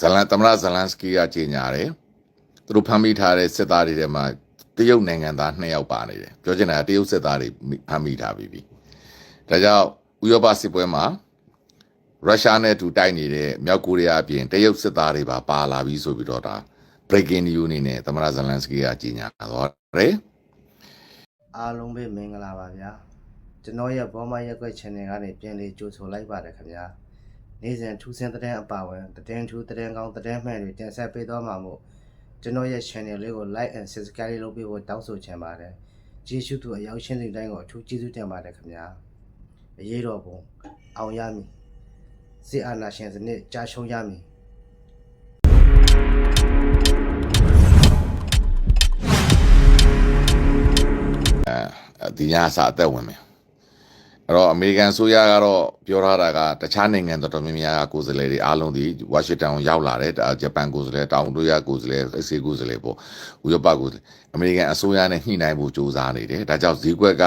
ဇလန်သမရဇလန်စကီကကြီးညာတယ်သူတို့ဖမ်းမိထားတဲ့စစ်သားတွေထဲမှာတရုတ်နိုင်ငံသား2ယောက်ပါနေတယ်ပြောချင်တာကတရုတ်စစ်သားတွေဖမ်းမိထားပြီပြီဒါကြောင့်ဥရောပစစ်ပွဲမှာရုရှားနဲ့အတူတိုက်နေတဲ့မြောက်ကိုရီးယားအပြင်တရုတ်စစ်သားတွေပါပါလာပြီဆိုပြီးတော့ဒါ breaking news အနေနဲ့သမရဇလန်စကီကကြီးညာသွားတယ်အားလုံးပဲမင်္ဂလာပါဗျာကျွန်တော်ရဲ့ဘောမရက်ွက် channel ကနေပြန်လေးကြိုဆိုလိုက်ပါတယ်ခင်ဗျာ နေ့စဉ်ထူးဆန်းတဲ့အပါဝင်သတင်းထူးသတင်းကောင်းသတင်းမှန်တွေတင်ဆက်ပေးသွားမှာမို့ကျွန်တော်ရဲ့ channel လေးကို like and subscribe လုပ်ပေးဖို့တောင်းဆိုချင်ပါတယ်ကျေးဇူးတူအရောက်ရှင်းတဲ့တိုင်းကိုအထူးကျေးဇူးတင်ပါတယ်ခင်ဗျာအရေးတော်ပုံအောင်ရမည်စစ်အာဏာရှင်စနစ်ကြာရှုံးရမည်ဒီညအစအသက်ဝင်မယ် အဲ့တော့အမေရိကန်ဆိုရကတော့ပြောထားတာကတခြားနိုင်ငံတော်တော်များများကကိုယ်စားလှယ်တွေအားလုံးဒီဝါရှင်တန်ကိုရောက်လာတယ်ဒါဂျပန်ကိုယ်စားလှယ်တောင်တို့ရကိုယ်စားလှယ်အစီကိုယ်စားလှယ်ပေါ့ဥရောပကိုယ်စားလှယ်အမေရိကန်အစိုးရနဲ့ညှိနှိုင်းဖို့ကြိုးစားနေတယ်ဒါကြောင့်ဈေးကွက်က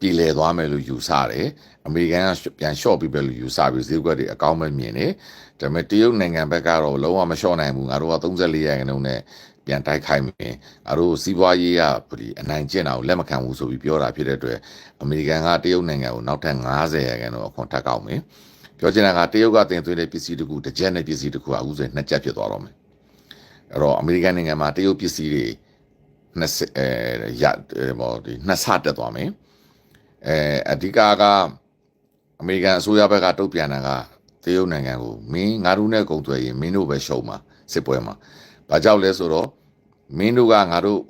ပြည်လဲသွားမယ်လို့ယူဆတယ်အမေရိကန်ကပြန်လျှော့ပြီးပဲလို့ယူဆပြီးဈေးကွက်တွေအကောင်းပဲမြင်တယ်ဒါပေမဲ့တရုတ်နိုင်ငံဘက်ကတော့လုံးဝမလျှော့နိုင်ဘူးငါတို့က34ရာခိုင်နှုန်းနဲ့ ပြန်တိုက်ခိုက်မယ်ငါတို့စီးပွားရေးကဒီအနိုင်ကျင့်တာကိုလက်မခံဘူးဆိုပြီးပြောတာဖြစ်တဲ့အတွက်အမေရိကန်ကတရုတ်နိုင်ငံကိုနောက်ထပ်90ရာခိုင်နှုန်းအခွန်ထပ်ကောက်မယ်ပြောချင်တာကတရုတ်ကတင်သွင်းတဲ့ပစ္စည်းတခုတစ်ချက်နဲ့ပစ္စည်းတခုကအခုဆိုရင်နှစ်ချက်ဖြစ်သွားတော့မယ်အဲ့တော့အမေရိကန်နိုင်ငံမှာတရုတ်ပစ္စည်းတွေ20အဲရဟောဒီနှစ်ဆတက်သွားမယ်အဲအဓိကကအမေရိကန်အစိုးရဘက်ကတုံ့ပြန်တာကတရုတ်နိုင်ငံကိုမင်းငါတို့နဲ့ကုန်သွယ်ရင်မင်းတို့ပဲရှုံးမှာစစ်ပွဲမှာ ဘာကြောင့်လဲဆိုတော့မင်းတို့ကငါတို့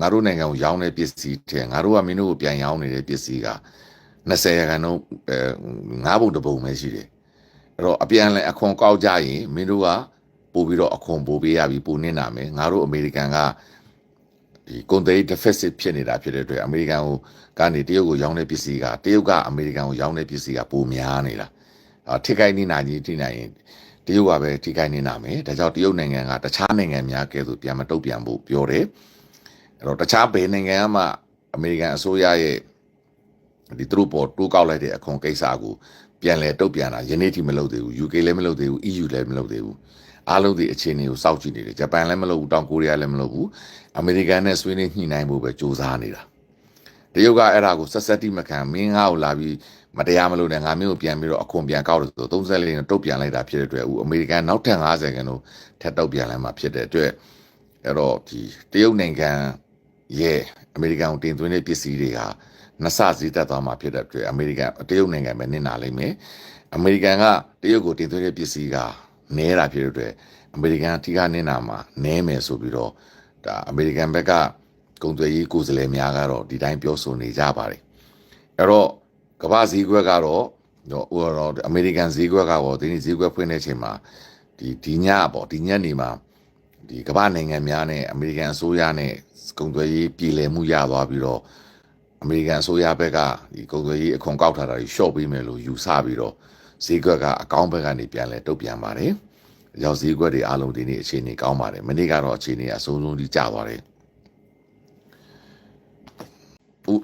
ငါတို့နိုင်ငံကိုရောင်းတဲ့ပစ္စည်းတဲ့ငါတို့ကမင်းတို့ကိုပြန်ရောင်းနေတဲ့ပစ္စည်းက20ရာခိုင်နှုန်းအဲငါးပုံတစ်ပုံပဲရှိတယ်အဲ့တော့အပြန်လဲအခွန်ကောက်ကြရင်မင်းတို့ကပို့ပြီးတော့အခွန်ပို့ပေးရပြီပို့နစ်နာမယ်ငါတို့အမေရိကန်ကဒီကွန်တေး deficit ဖြစ်နေတာဖြစ်တဲ့အတွက်အမေရိကန်ကိုကနေတရုတ်ကိုရောင်းတဲ့ပစ္စည်းကတရုတ်ကအမေရိကန်ကိုရောင်းတဲ့ပစ္စည်းကပိုများနေတာအာထိခိုက်နေနိုင်ကြီးထိနိုင်ရင် တရုတ်ကပဲထိခိုက်နေနာမယ်ဒါကြောင့်တရုတ်နိုင်ငံကတခြားနိုင်ငံများကဲဆိုပြန်မတုတ်ပြန်ဖို့ပြောတယ်အဲ့တော့တခြားဘယ်နိုင်ငံမှအမေရိကန်အစိုးရရဲ့ဒီသူတို့ပေါ်တိုးကောက်လိုက်တဲ့အခွန်ကိစ္စကိုပြန်လဲတုတ်ပြန်တာယနေ့ထိမလုပ်သေးဘူး UK လည်းမလုပ်သေးဘူး EU လည်းမလုပ်သေးဘူးအားလုံးဒီအခြေအနေကိုစောင့်ကြည့်နေတယ်ဂျပန်လည်းမလုပ်ဘူးတောင်ကိုရီးယားလည်းမလုပ်ဘူးအမေရိကန်နဲ့ဆွေးနွေးညှိနှိုင်းဖို့ပဲကြိုးစားနေတာတရုတ်ကအဲ့ဒါကိုဆက်ဆက်တိမခံမင်းငါ့ကိုလာပြီး မတရားမလို့နဲ့ငါမျိုးကိုပြန်ပြီးတော့အခွန်ပြန်ကောက်လို့ဆို34နဲ့တုတ်ပြန်လိုက်တာဖြစ်တဲ့အတွက်အခုအမေရိကန်နောက်ထပ်50ကန်လို့ထပ်တုတ်ပြန်လိုက်မှဖြစ်တဲ့အတွက်အဲ့တော့ဒီတရုတ်နိုင်ငံရဲ့အမေရိကန်ကိုတင်သွင်းတဲ့ပစ္စည်းတွေဟာနှစ်ဆဈေးတက်သွားမှာဖြစ်တဲ့အတွက်အမေရိကန်တရုတ်နိုင်ငံပဲနစ်နာလိမ့်မယ်အမေရိကန်ကတရုတ်ကိုတင်သွင်းတဲ့ပစ္စည်းကနဲတာဖြစ်တဲ့အတွက်အမေရိကန်ထိကနစ်နာမှာနဲမယ်ဆိုပြီးတော့ဒါအမေရိကန်ဘက်ကကုန်သွယ်ရေးကိုယ်စားလှယ်များကတော့ဒီတိုင်းပြောဆိုနေကြပါတယ်အဲ့တော့ ကမ္ဘာဈေးကွက်ကတော့တော့ဟိုတော့အမေရိကန်ဈေးကွက်ကပေါ့ဒီနေ့ဈေးကွက်ဖွင့်တဲ့အချိန်မှာဒီဒီညပေါ့ဒီညနေမှာဒီကမ္ဘာနိုင်ငံများနဲ့အမေရိကန်အစိုးရနဲ့ကုန်သွယ်ရေးပြည်လည်မှုရသွားပြီးတော့အမေရိကန်အစိုးရဘက်ကဒီကုန်သွယ်ရေးအခွန်ကောက်ထားတာကြီးရှော့ပေးမယ်လို့ယူဆပြီးတော့ဈေးကွက်ကအကောင်းဘက်ကနေပြန်လဲတုတ်ပြန်ပါတယ်။ရောက်ဈေးကွက်တွေအားလုံးဒီနေ့အခြေအနေကောင်းပါတယ်။မနေ့ကတော့အခြေအနေအဆုံးဆုံးကြီးကျသွားတယ်။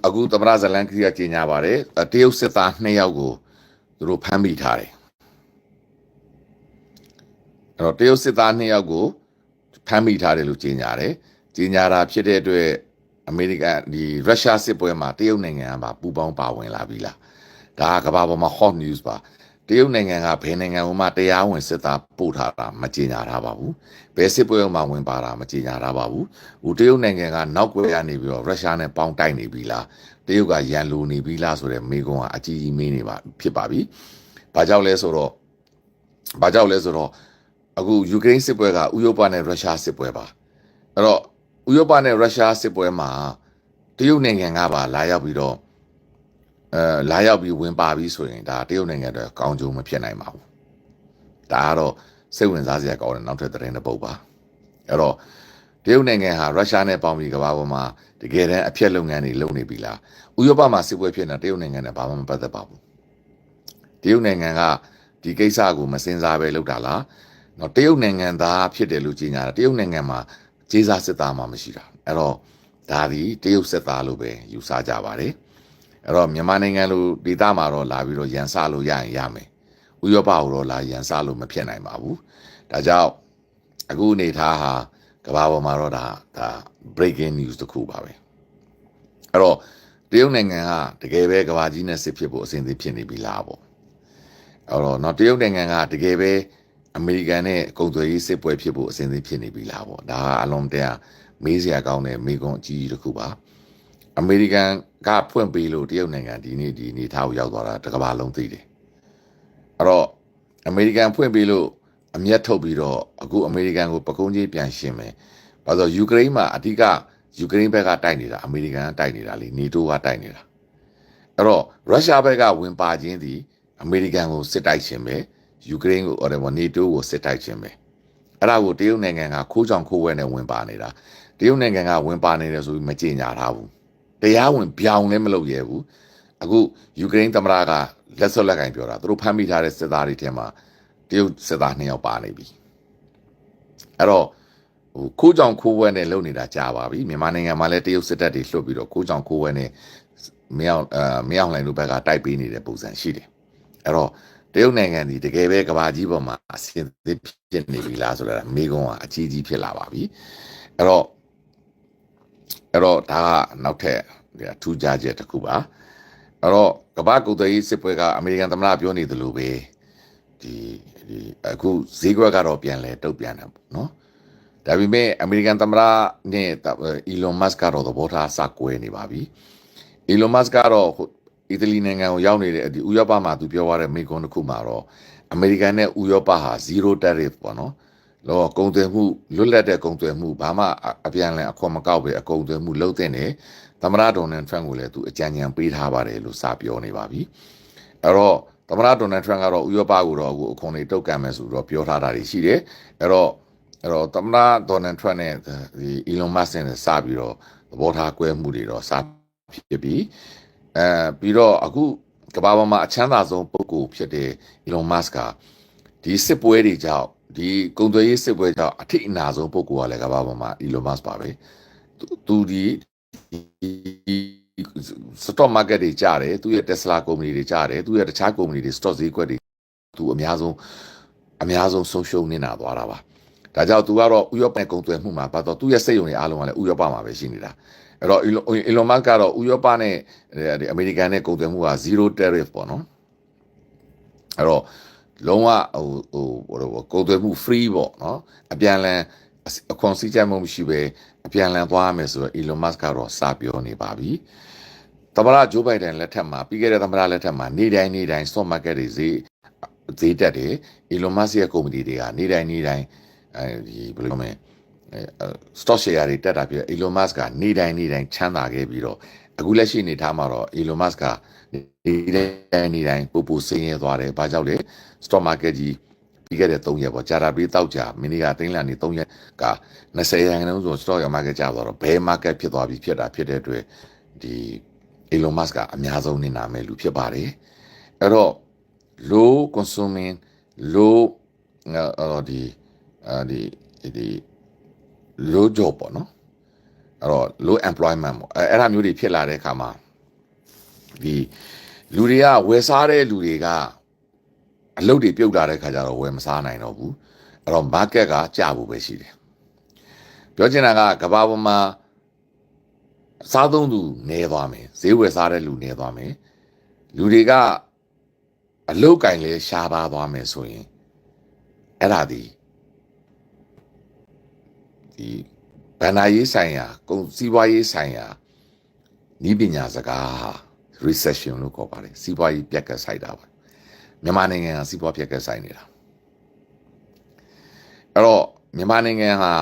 အခုသမရဇလန်ကီကကြီးညာပါတယ်။တရုတ်စစ်သား2ယောက်ကိုသူတို့ဖမ်းမိထားတယ်။အဲ့တော့တရုတ်စစ်သား2ယောက်ကိုဖမ်းမိထားတယ်လို့ကြီးညာတယ်။ကြီးညာတာဖြစ်တဲ့အတွက်အမေရိကန်ဒီရုရှားစစ်ပွဲမှာတရုတ်နိုင်ငံကပါပူးပေါင်းပါဝင်လာပြီလား။ဒါကကမ္ဘာပေါ်မှာ hot news ပါ။ တရုတ်နိုင်ငံကဘယ်နိုင်ငံမှတရားဝင်စစ်သားပို့ထားတာမကြေညာထားပါဘူး။ဘယ်စစ်ပွဲမှာဝင်ပါတာမကြေညာထားပါဘူး။ဟိုတရုတ်နိုင်ငံကနောက်ွယ်ရနေပြီးတော့ရုရှားနဲ့ပေါင်းတိုက်နေပြီလား။တရုတ်ကရန်လိုနေပြီလားဆိုတဲ့မေးခွန်းကအကြီးကြီးမေးနေပါဖြစ်ပါပြီ။ဘာကြောင့်လဲဆိုတော့ဘာကြောင့်လဲဆိုတော့အခုယူကရိန်းစစ်ပွဲကဥရောပနဲ့ရုရှားစစ်ပွဲပါ။အဲ့တော့ဥရောပနဲ့ရုရှားစစ်ပွဲမှာတရုတ်နိုင်ငံကပါလာရောက်ပြီးတော့ အဲလာရောက်ပြီးဝင်ပါပြီးဆိုရင်ဒါတရုတ်နိုင်ငံအတွက်ကောင်းကျိုးမဖြစ်နိုင်ပါဘူးဒါကတော့စိတ်ဝင်စားစရာကောင်းတဲ့နောက်ထပ်သတင်းတစ်ပုဒ်ပါအဲ့တော့တရုတ်နိုင်ငံဟာရုရှားနဲ့ပေါင်းပြီးကမ္ဘာပေါ်မှာတကယ်တမ်းအဖျက်လုပ်ငန်းတွေလုပ်နေပြီလားဥရောပမှာစစ်ပွဲဖြစ်နေတာတရုတ်နိုင်ငံနဲ့ဘာမှမပတ်သက်ပါဘူးတရုတ်နိုင်ငံကဒီကိစ္စကိုမစင်စားပဲလုပ်တာလားနော်တရုတ်နိုင်ငံသားဖြစ်တယ်လို့ကြီးညာတာတရုတ်နိုင်ငံမှာဂျေဇာစစ်သားမှမရှိတာအဲ့တော့ဒါဒီတရုတ်စစ်သားလို့ပဲယူဆကြပါတယ် အဲ့တော့မြန်မာနိုင်ငံလိုဒေသမှာတော့လာပြီးတော့ရန်စလို့ရရင်ရမယ်ဥရောပကိုတော့လာရန်စလို့မဖြစ်နိုင်ပါဘူးဒါကြောင့်အခုအနေထားဟာကမ္ဘာပေါ်မှာတော့ဒါဒါ breaking news တစ်ခုပါပဲအဲ့တော့တရုတ်နိုင်ငံကတကယ်ပဲကမ္ဘာကြီးနဲ့စစ်ဖြစ်ဖို့အစဉ်အသင့်ဖြစ်နေပြီလားပေါ့အဲ့တော့နော်တရုတ်နိုင်ငံကတကယ်ပဲအမေရိကန်နဲ့ကုန်သွယ်ရေးစစ်ပွဲဖြစ်ဖို့အစဉ်အသင့်ဖြစ်နေပြီလားပေါ့ဒါကအလုံးတရာမေးစရာကောင်းတဲ့မေးခွန်းအကြီးကြီးတစ်ခုပါ အမေရိကန်ကဖွင့်ပေးလို့တရုတ်နိုင်ငံဒီနေ့ဒီအနေထားကိုရောက်သွားတာတစ်ကမ္ဘာလုံးသိတယ်အဲ့တော့အမေရိကန်ဖွင့်ပေးလို့အမျက်ထုတ်ပြီးတော့အခုအမေရိကန်ကိုပကုံးကြီးပြန်ရှင်းမယ်ဘာလို့ယူကရိန်းမှာအဓိကယူကရိန်းဘက်ကတိုက်နေတာအမေရိကန်ကတိုက်နေတာလေနေတိုးကတိုက်နေတာအဲ့တော့ရုရှားဘက်ကဝင်ပါခြင်းသည်အမေရိကန်ကိုစစ်တိုက်ခြင်းပဲယူကရိန်းကိုအော်တယ်နေတိုးကိုစစ်တိုက်ခြင်းပဲအဲ့ဒါကိုတရုတ်နိုင်ငံကခိုးကြောင်ခိုးဝဲနဲ့ဝင်ပါနေတာတရုတ်နိုင်ငံကဝင်ပါနေတယ်ဆိုပြီးမကြေညာထားဘူး တရားဝင်ပြောင်းလည်းမလုပ်ရဘူးအခုယူကရိန်းသမ္မတကလက်စွပ်လက်ကင်ပြောတာသူတို့ဖမ်းမိထားတဲ့စစ်သားတွေထဲမှာတရုတ်စစ်သားနှစ်ယောက်ပါနေပြီအဲ့တော့ဟိုခိုးကြောင်ခိုးဝဲနဲ့လုပ်နေတာကြာပါပြီမြန်မာနိုင်ငံမှာလည်းတရုတ်စစ်တပ်တွေလွှတ်ပြီးတော့ခိုးကြောင်ခိုးဝဲနဲ့မရောက်အဲမရောက်နိုင်လို့ဘက်ကတိုက်ပေးနေတဲ့ပုံစံရှိတယ်အဲ့တော့တရုတ်နိုင်ငံဒီတကယ်ပဲကဘာကြီးပေါ်မှာအဆင်သင့်ဖြစ်နေပြီလားဆိုတော့မိကုံးကအကြီးကြီးဖြစ်လာပါပြီအဲ့တော့ အဲ့တော့ဒါကနောက်ထပ်ဒီထူးခြားချက်တစ်ခုပါအဲ့တော့ကမ္ဘာကုသရေးစစ်ပွဲကအမေရိကန်သမ္မတပြောနေသလိုပဲဒီဒီအခုဈေးကွက်ကတော့ပြန်လဲတုတ်ပြန်တယ်ပေါ့နော်ဒါပေမဲ့အမေရိကန်သမ္မတနဲ့အီလွန်မတ်စ်ကတော့သဘောထားစကွဲနေပါပြီ။အီလွန်မတ်စ်ကတော့အီတလီနိုင်ငံကိုရောက်နေတဲ့ဒီဥရောပမှာသူပြောသွားတဲ့မိကွန်းတစ်ခုမှာတော့အမေရိကန်နဲ့ဥရောပဟာ0 tariff ပေါ့နော်။ လောကုန်သွယ်မှုလွတ်လပ်တဲ့ကုန်သွယ်မှုဘာမှအပြန်အလှန်အခွန်မကောက်ပဲအကုန်သွယ်မှုလုပ်တဲ့နေသမ္မတဒေါ်နယ်ထရန့်ကိုလည်းသူအကြံဉာဏ်ပေးထားပါတယ်လို့စပြောနေပါပြီ။အဲ့တော့သမ္မတဒေါ်နယ်ထရန့်ကတော့ဥရောပကိုတော့အခုအခွန်တွေတုတ်ကန်မယ်ဆိုတော့ပြောထားတာတွေရှိတယ်။အဲ့တော့အဲ့တော့သမ္မတဒေါ်နယ်ထရန့်နဲ့ဒီ Elon Musk နဲ့စပြီးတော့သဘောထားကွဲမှုတွေတော့စဖြစ်ပြီးအဲပြီးတော့အခုကမ္ဘာပေါ်မှာအချမ်းသာဆုံးပုဂ္ဂိုလ်ဖြစ်တဲ့ Elon Musk ကဒီစစ်ပွဲတွေကြောင့် ဒီကုန်သွယ်ရေးစစ်ပွဲကြောင့်အထိအနာဆုံးပုဂ္ဂိုလ်ကလည်းကမ္ဘာပေါ်မှာ Elon Musk ပါပဲသူသူဒီစတော့မားကတ်တွေကြားတယ်သူရဲ့ Tesla ကုမ္ပဏီတွေကြားတယ်သူရဲ့တခြားကုမ္ပဏီတွေ stock ဈေးကွက်တွေသူအများဆုံးအများဆုံးဆုံးရှုံးနေတာသွားတာပါဒါကြောင့်သူကတော့ဥရောပကုန်သွယ်မှုမှာပတ်တော့သူ့ရဲ့စိတ်ယုံတွေအားလုံးကလည်းဥရောပမှာပဲရှိနေတာအဲ့တော့ Elon Musk ကတော့ဥရောပနဲ့ဒီအမေရိကန်နဲ့ကုန်သွယ်မှုက0 tariff ပေါ့နော်အဲ့တော့ လုံးဝဟိုဟိုကုန်သွယ်မှု free ပေါ့နော်အပြန်လန်အခွန်စည်းကြပ်မှုမရှိပဲအပြန်လန်သွားရမယ်ဆိုတော့ Elon Musk ကတော့စပြောနေပါပြီသမ္မတဂျိုးဘိုင်ဒန်လက်ထက်မှာပြီးခဲ့တဲ့သမ္မတလက်ထက်မှာနေတိုင်းနေတိုင်း stock market တွေဈေးဈေးတက်တယ် Elon Musk ရဲ့ကုမ္ပဏီတွေကနေတိုင်းနေတိုင်းအဲဒီဘယ်လိုမလဲအဲ stock share တွေတက်တာပြီးတော့ Elon Musk ကနေတိုင်းနေတိုင်းချမ်းသာခဲ့ပြီးတော့အခုလက်ရှိအနေထားမှာတော့ Elon Musk က နေတိုင်းနေတိုင်းပူပူဆင်းရဲသွားတယ်။ဘာကြောင့်လဲ stock market ကြီးပြီးခဲ့တဲ့3ရက်ပေါ့ကြာတာပြီးတောက်ကြမိနစ်ကတင်းလန်နေ3ရက်က20ရာခိုင်နှုန်းဆို stock market ကျသွားတော့ bear market ဖြစ်သွားပြီဖြစ်တာဖြစ်တဲ့အတွက်ဒီ Elon Musk ကအများဆုံးနေနာမဲ့လူဖြစ်ပါတယ်။အဲ့တော့ low consuming low အော်ဒီအဲဒီဒီ low job ပေါ့နော်အဲ့တော့ low employment ပေါ့အဲအဲ့ဒါမျိုးတွေဖြစ်လာတဲ့အခါမှာ ဒီလူတွေကဝယ်စားတဲ့လူတွေကအလုပ်တွေပြုတ်လာတဲ့ခါကျတော့ဝယ်မစားနိုင်တော့ဘူးအဲ့တော့ market ကကျဖို့ပဲရှိတယ်ပြောချင်တာကကဘာပေါ်မှာစားသုံးသူနေသွားမယ်ဈေးဝယ်စားတဲ့လူနေသွားမယ်လူတွေကအလုတ်ကင်လဲရှားပါသွားမယ်ဆိုရင်အဲ့ဒါဒီဒီဗန္နာရေးဆိုင်ရာကုန်စီးပွားရေးဆိုင်ရာဤပညာစကား recession လို့ခေါ်ပါတယ်စီးပွားရေးပြက်ကတ်ဆိုင်တာပါမြန်မာနိုင်ငံကစီးပွားပြက်ကတ်ဆိုင်နေတာအဲ့တော့မြန်မာနိုင်ငံဟာ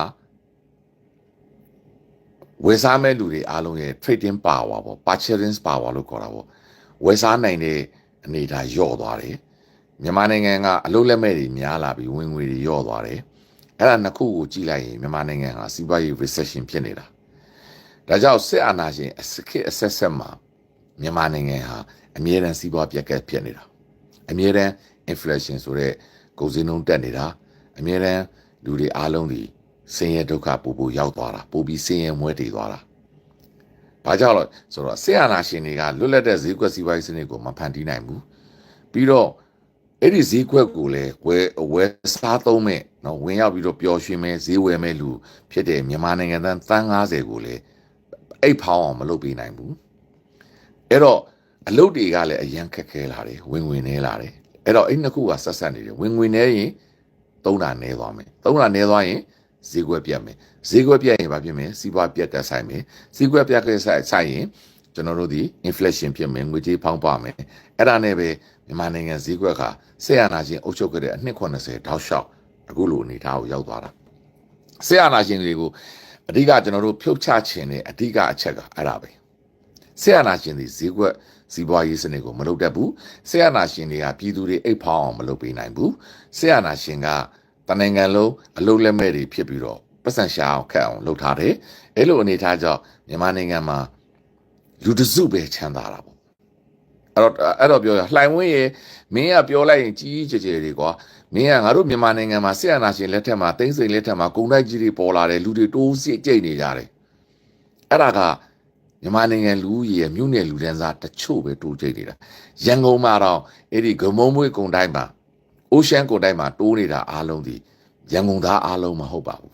ဝယ်စားမဲ့လူတွေအားလုံးရဲ့ trading power ပေါ့ purchasing power လို့ခေါ်တာပေါ့ဝယ်စားနိုင်တဲ့အနေအထားညော့သွားတယ်မြန်မာနိုင်ငံကအလုပ်လက်မဲ့တွေများလာပြီးဝင်ငွေတွေညော့သွားတယ်အဲ့ဒါနှစ်ခုကိုကြည့်လိုက်ရင်မြန်မာနိုင်ငံဟာစီးပွားရေး recession ဖြစ်နေတာဒါကြောင့်စစ်အာဏာရှင်အစခေတ်အဆက်ဆက်မှာ မြန်မာနိုင်ငံဟာအမြဲတမ်းစီးပွားပြက်ကက်ဖြစ်နေတာအမြဲတမ်း inflation ဆိုတဲ့ကုန်စည်နှုန်းတက်နေတာအမြဲတမ်းလူတွေအားလုံးဒီဆင်းရဲဒုက္ခပူပူရောက်သွားတာပူပြီးဆင်းရဲမွဲတေသွားတာဘာကြောင့်လဲဆိုတော့ဆေးအာနာရှင်တွေကလွတ်လပ်တဲ့ဈေးကွက်စီးပွားရေးစနစ်ကိုမဖန်တီးနိုင်ဘူးပြီးတော့အဲ့ဒီဈေးကွက်ကိုလည်းဝယ်ဝယ်စားသုံးမဲ့နော်ဝင်ရောက်ပြီးတော့ပျော်ရွှင်မဲ့ဈေးဝယ်မဲ့လူဖြစ်တဲ့မြန်မာနိုင်ငံသားတန်း90ကိုလည်းအိတ်ဖောင်းအောင်မလုပ်ပေးနိုင်ဘူး အဲ့တော့အလုပ်တွေကလည်းအရန်ခက်ခဲလာတယ်ဝင်ဝင်နေလာတယ်အဲ့တော့အဲ့နှစ်ခုကဆက်ဆက်နေတယ်ဝင်ဝင်နေရင်သုံးတာနေသွားမယ်သုံးတာနေသွားရင်ဈေးကွက်ပြတ်မယ်ဈေးကွက်ပြတ်ရင်ဘာဖြစ်မလဲစီးပွားပြတ်တက်ဆိုင်မယ်စီးကွက်ပြတ်တဲ့ဆိုင်ဆိုင်ရင်ကျွန်တော်တို့ဒီ inflation ဖြစ်မယ်ငွေကြေးဖောင်းပါမယ်အဲ့ဒါနဲ့ပဲမြန်မာနိုင်ငံဈေးကွက်ကဆက်ရနာချင်းအုပ်ချုပ်ခဲ့တဲ့အနှစ်80တောက်လျှောက်အခုလိုအနေထားကိုရောက်သွားတာဆက်ရနာချင်းတွေကိုအဓိကကျွန်တော်တို့ဖြုတ်ချခြင်းတဲ့အဓိကအချက်ကအဲ့ဒါပဲ ဆက်ရနာချင်းတွေဈေးကွက်စီးပွားရေးစနစ်ကိုမလုပ်တတ်ဘူးဆက်ရနာရှင်တွေကပြည်သူတွေအိတ်ဖောင်းအောင်မလုပ်ပေးနိုင်ဘူးဆက်ရနာရှင်ကတနိုင်ငံလုံးအလုံးလက်မဲ့တွေဖြစ်ပြီးတော့ပတ်စံရှာအောင်ခက်အောင်လုပ်ထားတယ်အဲ့လိုအနေထားကြောင့်မြန်မာနိုင်ငံမှာလူတစုပဲချမ်းသာတာပေါ့အဲ့တော့အဲ့တော့ပြောရလှိုင်ဝင်းရေမင်းကပြောလိုက်ရင်ကြီးကြီးကျယ်ကျယ်တွေကွာမင်းကငါတို့မြန်မာနိုင်ငံမှာဆက်ရနာရှင်လက်ထက်မှာတင်းစိန်လက်ထက်မှာဂုံတိုက်ကြီးတွေပေါ်လာတယ်လူတွေတိုးစစ်ကြိတ်နေကြတယ်အဲ့ဒါက မြန်မာနိုင်ငံလူဦးရေရဲ့မြို့နယ်လူဒန်းစားတချို့ပဲတိုးကြိတ်နေတာရန်ကုန်မှာတော့အဲ့ဒီဂမုံမွေးကုံတိုင်းမှာအိုရှန်ကုံတိုင်းမှာတိုးနေတာအားလုံးဒီရန်ကုန်သားအားလုံးမဟုတ်ပါဘူး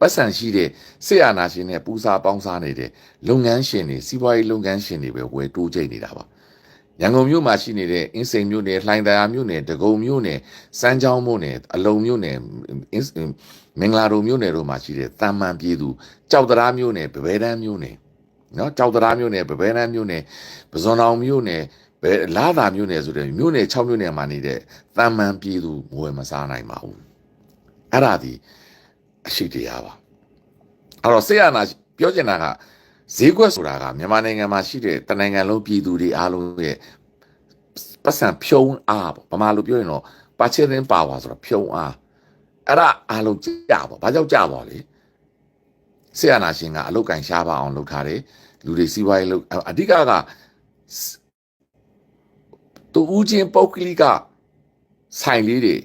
ပတ်စံရှိတဲ့ဆေးအာနာရှင်နဲ့ပူစာပေါင်းစားနေတဲ့လုပ်ငန်းရှင်တွေစီးပွားရေးလုပ်ငန်းရှင်တွေပဲဝယ်တိုးကြိတ်နေတာပါရန်ကုန်မြို့မှာရှိနေတဲ့အင်းစိန်မြို့နယ်လှိုင်သာယာမြို့နယ်ဒဂုံမြို့နယ်စမ်းချောင်းမြို့နယ်အလုံမြို့နယ်အင်းမင်္ဂလာတုံမြို့နယ်တို့မှာရှိတဲ့တမ္မန်ပြည်သူကြောက်တရားမြို့နယ်ဗဘဲတန်းမြို့နယ် နော်ကြောက်တရားမြို့နယ်ဗဘဲနန်းမြို့နယ်ပဇွန်အောင်မြို့နယ်ဘယ်လာသာမြို့နယ်ဆိုတဲ့မြို့နယ်6မြို့နယ်မှာနေတဲ့တမ္မန်ပြည်သူငွေမစားနိုင်ပါဘူးအဲ့ဒါဒီအရှိတရားပါအဲ့တော့ဆေးရနာပြောချင်တာကဈေးကွက်ဆိုတာကမြန်မာနိုင်ငံမှာရှိတဲ့တနိုင်ငံလုံးပြည်သူတွေအားလုံးရဲ့ပတ်စံဖြုံးအားပေါ့ဗမာလိုပြောရင်တော့ပါချင်တင်ပါဝါဆိုတော့ဖြုံးအားအဲ့ဒါအားလုံးကြပါဘာကြောင့်ကြပါလဲ ဆရာနာရှင်ကအလုတ်ကင်ရှားပါအောင်လုပ်ထားတယ်လူတွေစီးပွားရေးလုပ်အဓိကကတူဦးချင်းပုတ်ကလိကဆိုင်လေးတွေ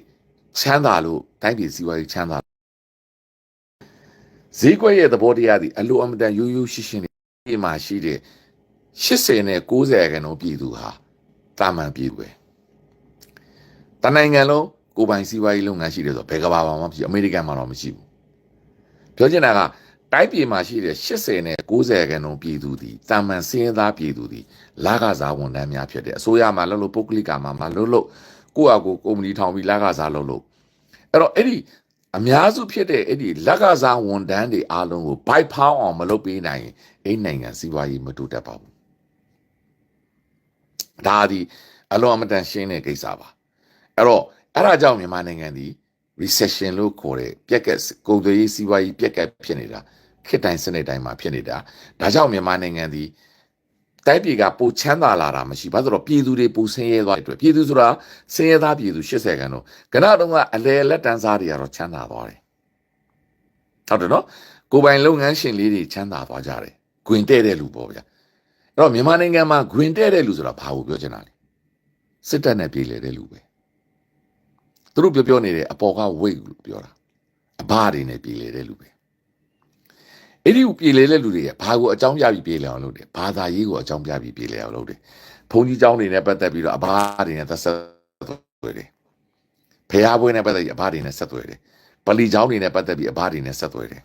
ချမ်းသာလို့တိုင်းပြည်စီးပွားရေးချမ်းသာဈေးကွက်ရဲ့သဘောတရားဒီအလိုအမတန်ရိုးရိုးရှင်းရှင်းလေးမှာရှိတဲ့80နဲ့90ခန်းလုံးပြည်သူဟာတာမန်ပြည်သူပဲတနိုင်ငံလုံးကိုယ်ပိုင်စီးပွားရေးလုပ်ငန်းရှိတယ်ဆိုတော့ဘယ်ကဘာမှမရှိအမေရိကန်မှာတော့မရှိဘူးပြောချင်တာက တိုင်းပြည်မှာရှိတဲ့80နဲ့90ခန်းလုံးပြည်သူသည်တာမန်စင်းရဲသားပြည်သူသည်လကစားဝန်ထမ်းများဖြစ်တယ်အစိုးရမှာလှုပ်လို့ပုဂ္ဂလိကမှာမလှုပ်လို့ကိုယ့်အကူကုမ္ပဏီထောင်ပြီးလကစားလှုပ်လို့အဲ့တော့အဲ့ဒီအများစုဖြစ်တဲ့အဲ့ဒီလကစားဝန်ထမ်းတွေအားလုံးကိုဘိုက်ဖောင်းအောင်မလုပ်ပေးနိုင်ရင်အဲ့နိုင်ငံစီးပွားရေးမတိုးတက်ပါဘူးဒါဒီအလွန်အမတန်ရှင်းတဲ့ကိစ္စပါအဲ့တော့အဲ့ဒါကြောင့်မြန်မာနိုင်ငံဒီ recession လို့ခေါ်တဲ့ပြက်ကက်ကုန်သွယ်ရေးစီးပွားရေးပြက်ကက်ဖြစ်နေတာ ခေတ်တိုင်းစနစ်တိုင်းမှာဖြစ်နေတာဒါကြောင့်မြန်မာနိုင်ငံဒီတိုက်ပြည်ကပိုချမ်းသာလာတာမရှိဘာလို့လဲပြည်သူတွေပိုဆင်းရဲသွားတဲ့အတွက်ပြည်သူဆိုတာဆင်းရဲသားပြည်သူ80ခန်းတော့ကနတော့ကအလဲလက်တန်းစားတွေကတော့ချမ်းသာသွားတယ်ဟုတ်တယ်နော်ကိုယ်ပိုင်လုပ်ငန်းရှင်လေးတွေချမ်းသာသွားကြတယ်ဂွင်တဲ့တဲ့လူပေါ့ဗျာအဲ့တော့မြန်မာနိုင်ငံမှာဂွင်တဲ့တဲ့လူဆိုတာဘာကိုပြောချင်တာလဲစစ်တပ်နဲ့ပြည်လေတဲ့လူပဲသူတို့ပြောပြောနေတယ်အပေါ်ကဝိတ်လို့ပြောတာအဘတွေနဲ့ပြည်လေတဲ့လူပဲ အဲ့ဒီကိုပြေလေတဲ့လူတွေကဘာကိုအကြောင်းပြပြီးပြေလေအောင်လုပ်တယ်ဘာသာရေးကိုအကြောင်းပြပြီးပြေလေအောင်လုပ်တယ်ဘုန်းကြီးเจ้าတွေနဲ့ပတ်သက်ပြီးတော့အဘာတွေနဲ့သက်ဆက်သွယ်တယ်ဖះဘွေးနဲ့ပတ်သက်ပြီးအဘာတွေနဲ့ဆက်သွယ်တယ်ပလီเจ้าတွေနဲ့ပတ်သက်ပြီးအဘာတွေနဲ့ဆက်သွယ်တယ်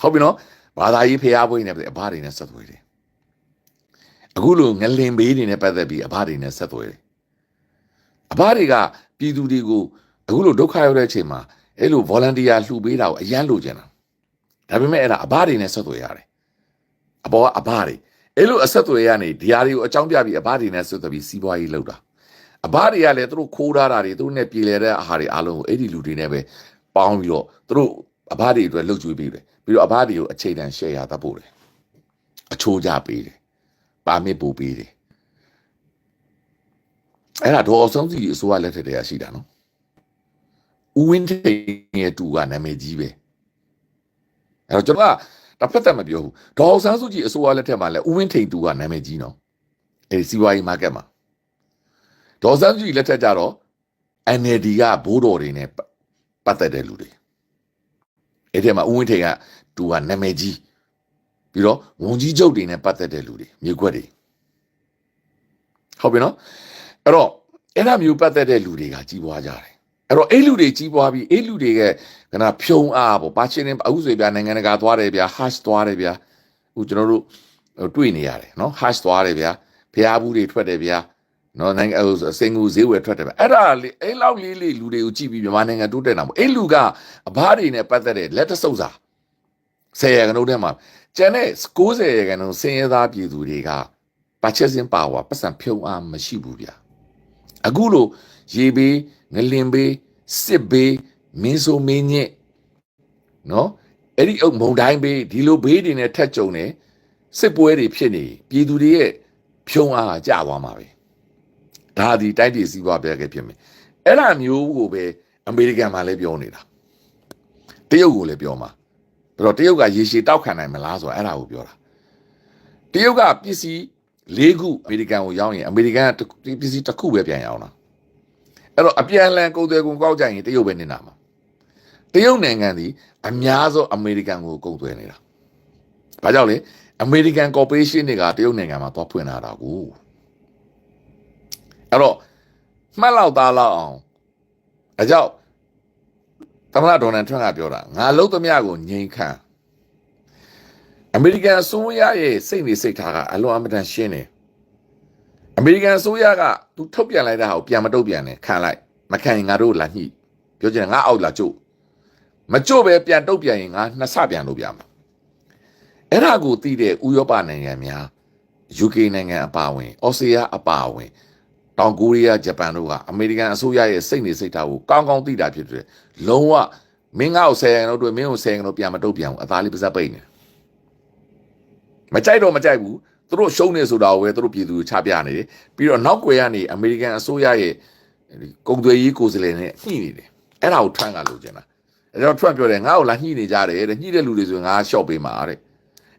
ဟုတ်ပြီနော်ဘာသာရေးဖះဘွေးနဲ့ပတ်သက်အဘာတွေနဲ့ဆက်သွယ်တယ်အခုလိုငလင်ဘေးတွေနဲ့ပတ်သက်ပြီးအဘာတွေနဲ့ဆက်သွယ်တယ်အဘာတွေကပြည်သူတွေကိုအခုလိုဒုက္ခရောက်တဲ့အချိန်မှာ အဲ့လို volunteer လှူပေးတာကိုအရန်လိုချင်တာဒါပေမဲ့အဲ့ဒါအဘတွေနဲ့ဆက်သွယ်ရတယ်အပေါ်ကအဘတွေအဲ့လိုအဆက်သွယ်ရနေဒီဟာတွေကိုအကြောင်းပြပြီးအဘတွေနဲ့ဆက်သွယ်ပြီးစီးပွားရေးလုပ်တာအဘတွေကလည်းသူတို့ခိုးထားတာတွေသူတို့နဲ့ပြည်လဲတဲ့အာဟာတွေအားလုံးကိုအဲ့ဒီလူတွေနဲ့ပဲပေါင်းပြီးတော့သူတို့အဘတွေအတွက်လှုပ်ကြွေးပေးတယ်ပြီးတော့အဘတွေကိုအခြေတန် share ရတတ်ဖို့တယ်အချိုးကြပေးတယ်ပါမစ်ပို့ပေးတယ်အဲ့ဒါတော့အဆုံးစီအစိုးရလက်ထက်တည်းရရှိတာနော် ဦးဝင်းထိန်ရဲ့တူကနာမည်ကြီးပဲအဲ့တော့ကျွန်တော်ကတစ်ဖက်သက်မပြောဘူးဒေါ်အောင်ဆန်းစုကြည်အစိုးရလက်ထက်မှာလည်းဦးဝင်းထိန်တူကနာမည်ကြီးနော်အဲ့ဒီစီဝါရီမားကတ်မှာဒေါ်အောင်ဆန်းစုကြည်လက်ထက်ကျတော့ NLD ကဘိုးတော်တွေနဲ့ပတ်သက်တဲ့လူတွေအဲ့ဒီမှာဦးဝင်းထိန်ကတူကနာမည်ကြီးပြီးတော့ဝန်ကြီးချုပ်တွေနဲ့ပတ်သက်တဲ့လူတွေမြေခွက်တွေဟုတ်ပြီနော်အဲ့တော့အဲ့ဒါမျိုးပတ်သက်တဲ့လူတွေကကြီးပွားကြတယ် အဲ့တော့အဲ့လူတွေကြီးပွားပြီးအဲ့လူတွေကကနဖြုံအားပေါ့ပါချင်းနေအခုဆိုပြနိုင်ငံတကာသွားတယ်ဗျာ hash သွားတယ်ဗျာအခုကျွန်တော်တို့ဟိုတွေ့နေရတယ်နော် hash သွားတယ်ဗျာဖျားဘူးတွေထွက်တယ်ဗျာနော်နိုင်ငံဟိုစင်ကူဈေးဝယ်ထွက်တယ်ဗျာအဲ့ဒါလေအဲ့လောက်လေးလေးလူတွေကိုကြည့်ပြီးမြန်မာနိုင်ငံတိုးတက်တာပေါ့အဲ့လူကအဘားတွေနဲ့ပတ်သက်တဲ့လက်တဆုပ်စာဆယ်ရကနုံးထဲမှာကျန်တဲ့90ရကနုံးစင်ရသားပြည်သူတွေကပါချက်စင်ပါဝါပတ်စံဖြုံအားမရှိဘူးဗျာအခုလိုရေဘေး ငလင်ဘေးစစ်ဘေးမင်းဆိုမင်းညစ်နော်အဲ့ဒီအုပ်မုံတိုင်းဘေးဒီလိုဘေးတွေနဲ့ထက်ကြုံနေစစ်ပွဲတွေဖြစ်နေပြည်သူတွေရဲ့ဖြုံအားကကျသွားမှာပဲဒါဒီတိုက်ပြည်စည်းပွားပြခဲ့ဖြစ်မယ်အဲ့လိုမျိုးကိုပဲအမေရိကန်မှာလည်းပြောနေတာတရုတ်ကိုလည်းပြောမှာဒါတော့တရုတ်ကရေရှည်တောက်ခံနိုင်မလားဆိုတာအဲ့ဒါကိုပြောတာတရုတ်ကပစ္စည်း၄ခုအမေရိကန်ကိုရောက်ရင်အမေရိကန်ကပစ္စည်းတစ်ခုပဲပြန်ရောက်တာ အဲ့တော့အပြန်အလှန်ကုန်သွယ်ကုန်ကောက်ကြရင်တရုတ်ပဲနေတာမှာတရုတ်နိုင်ငံဒီအများဆုံးအမေရိကန်ကိုကုန်သွယ်နေတာ။ဘာကြောင့်လဲအမေရိကန်ကော်ပိုရေးရှင်းတွေကတရုတ်နိုင်ငံမှာသွားဖွင့်လာတာကိုအဲ့တော့မှတ်လောက်သားလောက်အောင်ဒါကြောင့်သမ္မတဒေါ်နယ်ထရန့်ကပြောတာငါလုံးသမျှကိုငြိမ်ခံအမေရိကန်အစိုးရရဲ့စိတ်နေစိတ်ထားကအလွန်အမတန်ရှင်းတယ် အမေရိကန်အစိုးရကသူထုတ်ပြန်လိုက်တာကိုပြန်မတုတ်ပြန်နဲ့ခံလိုက်မခံရင်ငါတို့လာညှိပြောချင်တယ်ငါအောက်လာကျုပ်မကျုပ်ပဲပြန်တုတ်ပြန်ရင်ငါနှစ်ဆပြန်လုပ်ပြမှာအဲ့ဒါကိုသိတဲ့ဥရောပနိုင်ငံများ UK နိုင်ငံအပါအဝင်ဩစတြေးလျအပါအဝင်တောင်ကိုရီးယားဂျပန်တို့ကအမေရိကန်အစိုးရရဲ့စိတ်နေစိတ်ထားကိုကောင်းကောင်းသိတာဖြစ်တယ်လုံးဝမင်းငါ့ကိုဆယ်ရန်လို့တွေ့မင်းကိုဆယ်ရန်လို့ပြန်မတုတ်ပြန်ဘူးအသားလေးပါစပ်ပိတ်နေမကြိုက်တော့မကြိုက်ဘူး သူတို့ရှုံးနေဆိုတာကိုပဲသူတို့ပြည်သူကိုချပြနေတယ်ပြီးတော့နောက်ွယ်ကနေအမေရိကန်အစိုးရရဲ့ကုန်သွယ်ရေးကိုယ်စားလှယ်နဲ့ညှိနေတယ်အဲ့ဒါကိုထွန်းကလိုချင်တာအဲ့တော့ထွန်းပြောတယ်ငါ့ကိုလာညှိနေကြတယ်တဲ့ညှိတဲ့လူတွေဆိုရင်ငါရှော့ပေးမှာတဲ့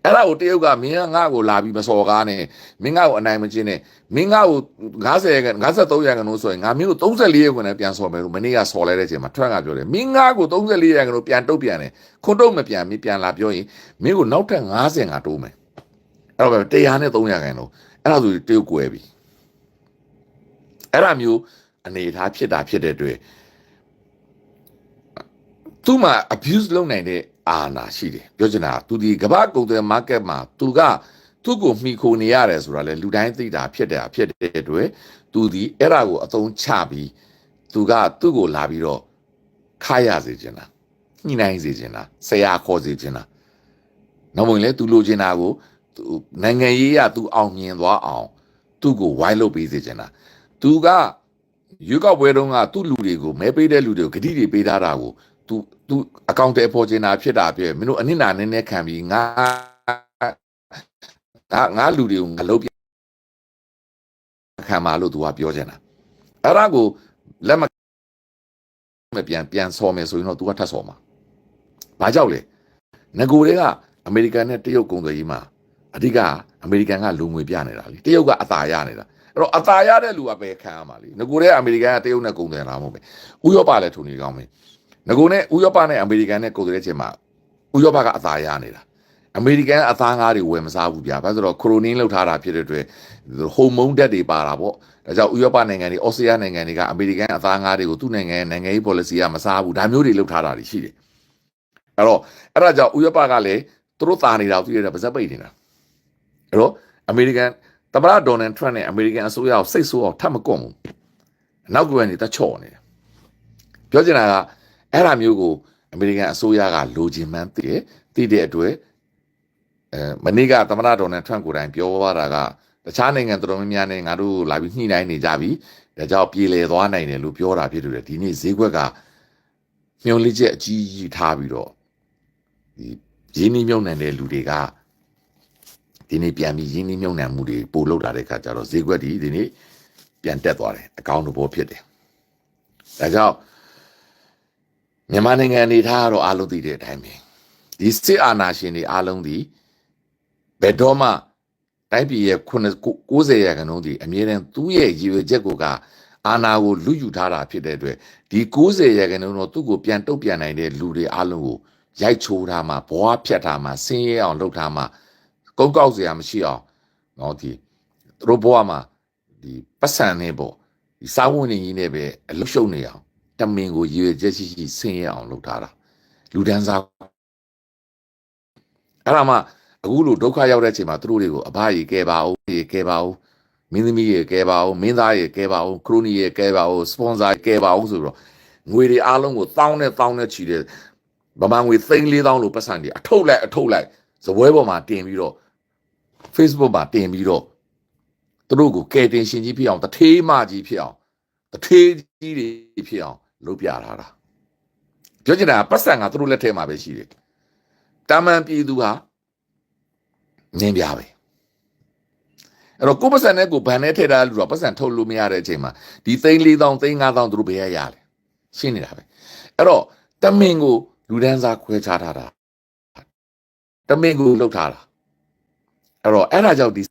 အဲ့ဒါကိုတရုတ်ကမင်းကငါ့ကိုလာပြီးမစော်ကားနဲ့မင်းငါ့ကိုအနိုင်မကျင်းနဲ့မင်းငါ့ကို90ရက53ရကနိုးဆိုရင်ငါမင်းကို34ရကနဲ့ပြန်စော်မယ်လို့မနေ့ကစော်လိုက်တဲ့အချိန်မှာထွန်းကပြောတယ်မင်းငါ့ကို34ရကနိုးပြန်တုတ်ပြန်တယ်ခွန်တုတ်မပြန်မင်းပြန်လာပြောရင်မင်းကိုနောက်ထပ်90ငါတိုးမယ် အဲ့တော့ပဲ100နဲ့300ခိုင်တော့အဲ့ဒါဆိုတရုတ်ကွယ်ပြီအဲ့ဒါမျိုးအနေအထားဖြစ်တာဖြစ်တဲ့အတွက်သူ့မှာ abuse လုပ်နိုင်တဲ့အာဏာရှိတယ်ပြောချင်တာကသူဒီကမ္ဘာကုန်သွယ် market မှာသူကသူ့ကိုမှီခိုနေရတယ်ဆိုတာလေလူတိုင်းသိတာဖြစ်တယ်ဖြစ်တဲ့အတွက်သူဒီအဲ့ဒါကိုအသုံးချပြီးသူကသူ့ကိုလာပြီးတော့ခါရစေချင်တာညှိနှိုင်းစေချင်တာဆရာခေါ်စေချင်တာနောက်ဝင်လေသူလိုချင်တာကို သူနိုင်ငံရေးရသူအောင်မြင်သွားအောင် သူ့ကိုဝိုင်းလုပ်ပေးစေချင်တာသူကရွေးကောက်ပွဲတုန်းကသူ့လူတွေကိုမဲပေးတဲ့လူတွေကိုဂတိတွေပေးထားတာကိုသူသူအကောင့်တွေပေါ်ချင်တာဖြစ်တာပြည့်မင်းတို့အနစ်နာနည်းနည်းခံပြီးငါငါငါလူတွေကိုငါလုပ်ပြခံပါလို့သူကပြောချင်တာအဲ့ဒါကိုလက်မမပြန်ပြန်ဆော်မယ်ဆိုရင်တော့ तू ကထပ်ဆော်မှာဘာကြောက်လဲငကိုတွေကအမေရိကန်နဲ့တရုတ်ကုန်သွယ်ရေးမှာ အဓိကအမေရိကန်ကလူငွေပြနေတာလေတရုတ်ကအသာရနေတာအဲ့တော့အသာရတဲ့လူကပဲခံရမှာလေငကိုတဲ့အမေရိကန်ကတရုတ်နဲ့ကုန်တယ်လားမဟုတ်ပဲဥရောပလည်းထုံနေကောင်းပဲငကိုနဲ့ဥရောပနဲ့အမေရိကန်နဲ့ကုန်တဲ့အချိန်မှာဥရောပကအသာရနေတာအမေရိကန်အသားငါးတွေဝယ်မစားဘူးဗျာဘာလို့ဆိုတော့ခရိုနင်းလောက်ထားတာဖြစ်တဲ့အတွက်ဟိုမုန်းဓာတ်တွေပါတာပေါ့ဒါကြောင့်ဥရောပနိုင်ငံတွေဩစတြေးလျနိုင်ငံတွေကအမေရိကန်အသားငါးတွေကိုသူ့နိုင်ငံရဲ့နိုင်ငံရေး policy ကမစားဘူးဒါမျိုးတွေလောက်ထားတာတွေရှိတယ်အဲ့တော့အဲ့ဒါကြောင့်ဥရောပကလည်းသူတို့သာနေတာကိုသိရတဲ့ဗဇက်ပိတ်နေတာ အဲ့တော့အမေရိကန်သမ္မတဒေါ်နယ်ထရန့်နဲ့အမေရိကန်အစိုးရကိုစိတ်ဆိုးအောင်ထပ်မကွန်ဘူးအနောက်ကနေတက်ချော့နေတယ်ပြောချင်တာကအဲ့ဒါမျိုးကိုအမေရိကန်အစိုးရကလိုချင်မှန်းသိတယ်သိတဲ့အတွက်အဲမနေ့ကသမ္မတဒေါ်နယ်ထရန့်ကိုယ်တိုင်ပြောသွားတာကတခြားနိုင်ငံတော်တော်များများနဲ့ငါတို့လာပြီးညှိနှိုင်းနေကြပြီဒါကြောင့်ပြည်လည်သွားနိုင်တယ်လို့ပြောတာဖြစ်တယ်ဒီနေ့ဈေးကွက်ကမျောလိချက်အကြီးကြီးထားပြီးတော့ဒီရင်းနှီးမြုပ်နှံတဲ့လူတွေက ဒီနေ့ပြန်ပြီးရင်းနှီးမြုပ်နှံမှုတွေပို့လောက်လာတဲ့ခါကျတော့ဈေးကွက်ဒီဒီနေ့ပြန်တက်သွားတယ်အကောင့်တစ်ဘောဖြစ်တယ်ဒါကြောင့်မြန်မာနိုင်ငံအနေထားကတော့အားလုံးသိတဲ့အတိုင်းပဲဒီစစ်အာဏာရှင်တွေအားလုံးဒီဘယ်တော့မှတိုင်းပြည်ရဲ့90ရာခိုင်နှုန်းဒီအမြဲတမ်းသူ့ရဲ့ရည်ရွယ်ချက်ကိုကအာဏာကိုလူယူထားတာဖြစ်တဲ့အတွက်ဒီ90ရာခိုင်နှုန်းတော့သူ့ကိုပြန်တုတ်ပြန်နိုင်တဲ့လူတွေအားလုံးကိုရိုက်ချိုးထားမှာဘွားဖြတ်ထားမှာဆင်းရဲအောင်လုပ်ထားမှာ ကုန်းကောက်စရာမရှိအောင်နော်ဒီသူတို့ဘဝမှာဒီပတ်စံနဲ့ပေါ့ဒီစာဝန်နေကြီးနဲ့ပဲအလုရှုပ်နေအောင်တမင်ကိုရည်ရွယ်ချက်ရှိရှိဆင်းရဲအောင်လုပ်ထားတာလူဒန်းစားအဲ့ဒါမှအခုလိုဒုက္ခရောက်တဲ့အချိန်မှာသူတို့တွေကိုအဘရေကဲပါအောင်ရေကဲပါအောင်မင်းသမီးရေကဲပါအောင်မင်းသားရေကဲပါအောင်ခရိုနီရေကဲပါအောင်စပွန်ဆာကဲပါအောင်ဆိုတော့ငွေတွေအားလုံးကိုတောင်းနဲ့တောင်းနဲ့ချီတဲ့ဗမာငွေ3400လို့ပတ်စံတွေအထုတ်လိုက်အထုတ်လိုက်ဇပွဲပေါ်မှာတင်ပြီးတော့ Facebook မှာတင်ပြီးတော့သူတို့ကိုကဲတင်ရှင်ကြီးဖြစ်အောင်တထေးမကြီးဖြစ်အောင်တထေးကြီးတွေဖြစ်အောင်လုပ်ပြထားတာပြောချင်တာကပတ်စံကသူတို့လက်ထဲမှာပဲရှိတယ်တာမန်ပြည်သူဟာနင်းပြပဲအဲ့တော့ကိုယ်ပတ်စံနဲ့ကိုယ်ဗန်နဲ့ထည့်ထားလို့တော့ပတ်စံထုတ်လို့မရတဲ့အချိန်မှာဒီသိန်း4000သိန်း5000သူတို့ဘယ်ရရလဲရှင်းနေတာပဲအဲ့တော့တမင်ကိုလူဒန်းစားခွဲခြားထားတာတမင်ကိုလှုပ်ထားတာ အဲ့တော့အဲ့ဒါကြောင့်ဒီ